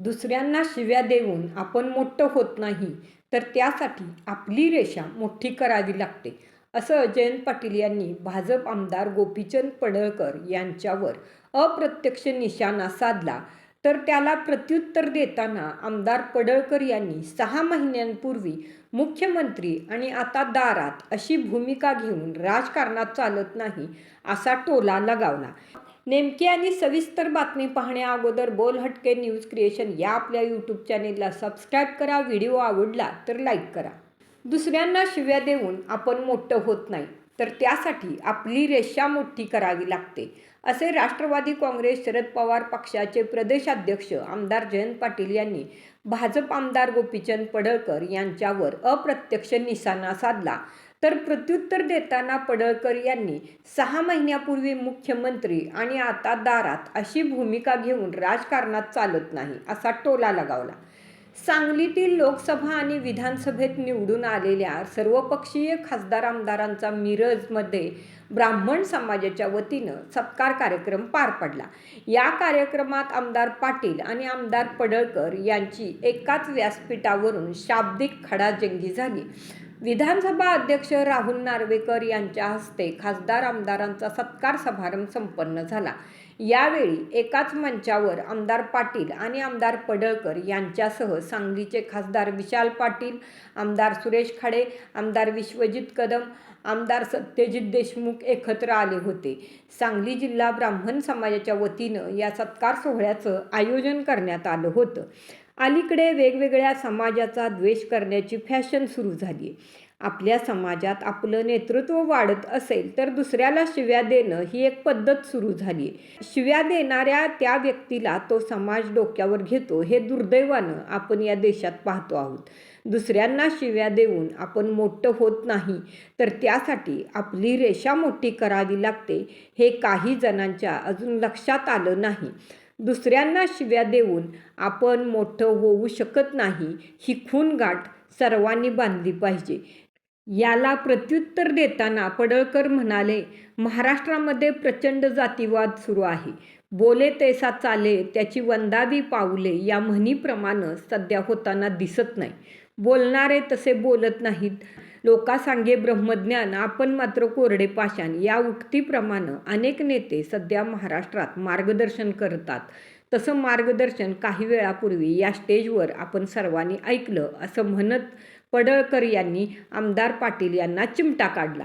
दुसऱ्यांना शिव्या देऊन आपण मोठं होत नाही तर त्यासाठी आपली रेषा मोठी करावी लागते असं जयंत पाटील यांनी भाजप आमदार गोपीचंद पडळकर यांच्यावर अप्रत्यक्ष निशाणा साधला. तर त्याला प्रत्युत्तर देताना आमदार पडळकर यांनी सहा महिन्यांपूर्वी मुख्यमंत्री आणि आता दारात अशी भूमिका घेऊन राजकारणात चालत नाही असा टोला लगावला. नेमकी आणि सविस्तर बातमी पाहण्या अगोदर बोल हटके न्यूज क्रिएशन या आपल्या यूट्यूब चॅनेलला सबस्क्राईब करा. व्हिडिओ आवडला तर लाईक करा. दुसऱ्यांना शिव्या देऊन आपण मोठं होत नाही. तर त्यासाठी आपली रेषा मोठी करावी लागते. असे राष्ट्रवादी काँग्रेस शरद पवार पक्षाचे प्रदेशाध्यक्ष आमदार जयंत पाटील यांनी भाजप आमदार गोपीचंद पडळकर यांच्यावर अप्रत्यक्ष निशाणा साधला. तर प्रत्युत्तर देताना पडळकर यांनी सहा महिन्यापूर्वी मुख्यमंत्री आणि आता दारात अशी भूमिका घेऊन राजकारणात चालत नाही असा टोला लगावला. सांगलीतील लोकसभा आणि विधानसभेत निवडून आलेल्या सर्वपक्षीय खासदार आमदारांचा मिरजमध्ये ब्राह्मण समाजाच्या वतीनं सत्कार कार्यक्रम पार पडला. या कार्यक्रमात आमदार पाटील आणि आमदार पडळकर यांची एकाच व्यासपीठावरून शाब्दिक खडाजंगी झाली. विधानसभा अध्यक्ष राहुल नार्वेकर यांच्या हस्ते खासदार आमदारांचा सत्कार समारंभ संपन्न झाला. यावेळी एकाच मंचावर आमदार पाटील आणि आमदार पडळकर यांच्यासह सांगलीचे खासदार विशाल पाटील आमदार सुरेश खाडे आमदार विश्वजित कदम आमदार सत्यजित देशमुख एकत्र आले होते. सांगली जिल्हा ब्राह्मण समाजाच्या वतीनं या सत्कार सोहळ्याचं आयोजन करण्यात आलं होतं. अलीकडे वेगवेगळ्या समाजाचा द्वेष करण्याची फॅशन सुरू झाली. आहे आपल्या समाजात आपलं नेतृत्व वाढत असेल तर दुसऱ्याला शिव्या देणं ही एक पद्धत सुरू झाली. आहे शिव्या देणाऱ्या त्या व्यक्तीला तो समाज डोक्यावर घेतो हे दुर्दैवानं आपण या देशात पाहतो आहोत. दुसऱ्यांना शिव्या देऊन आपण मोठं होत नाही तर त्यासाठी आपली रेषा मोठी करावी लागते हे काही जणांच्या अजून लक्षात आलं नाही. दुसऱ्यांना शिव्या देऊन आपण मोठं होऊ शकत नाही ही खून गाठ सर्वांनी बांधली पाहिजे. याला प्रत्युत्तर देताना पडळकर म्हणाले महाराष्ट्रामध्ये प्रचंड जातीवाद सुरू आहे. बोले तैसा चाले त्याची वंदावी पाऊले या म्हणीप्रमाणे सध्या होताना दिसत नाही. बोलणारे तसे बोलत नाहीत. लोकासांगे ब्रह्मज्ञान आपण मात्र कोरडे पाषाण. या उक्तीप्रमाणे अनेक नेते सध्या महाराष्ट्रात मार्गदर्शन करतात. तसं मार्गदर्शन काही वेळापूर्वी या स्टेजवर आपण सर्वांनी ऐकलं असं म्हणत पडळकर यांनी आमदार पाटील यांना चिमटा काढला.